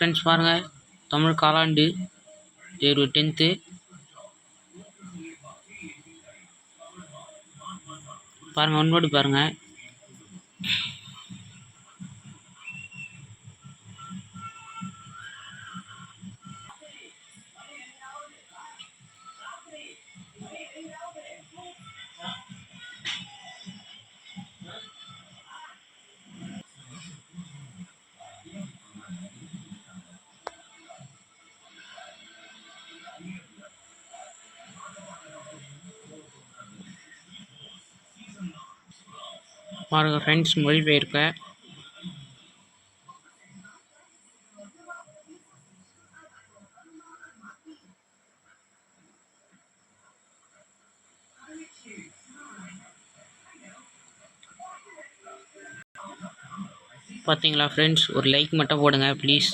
friends பாருங்கள் தமிழ் காலாண்டு தேர்வு டென்த்து பாருங்கள் ஒன்பது பாருங்கள் பாருங்கள் ஃப்ரெண்ட்ஸ் மொழிபெயர்க்க பார்த்தீங்களா ஃப்ரெண்ட்ஸ் ஒரு லைக் மட்டும் போடுங்க ப்ளீஸ்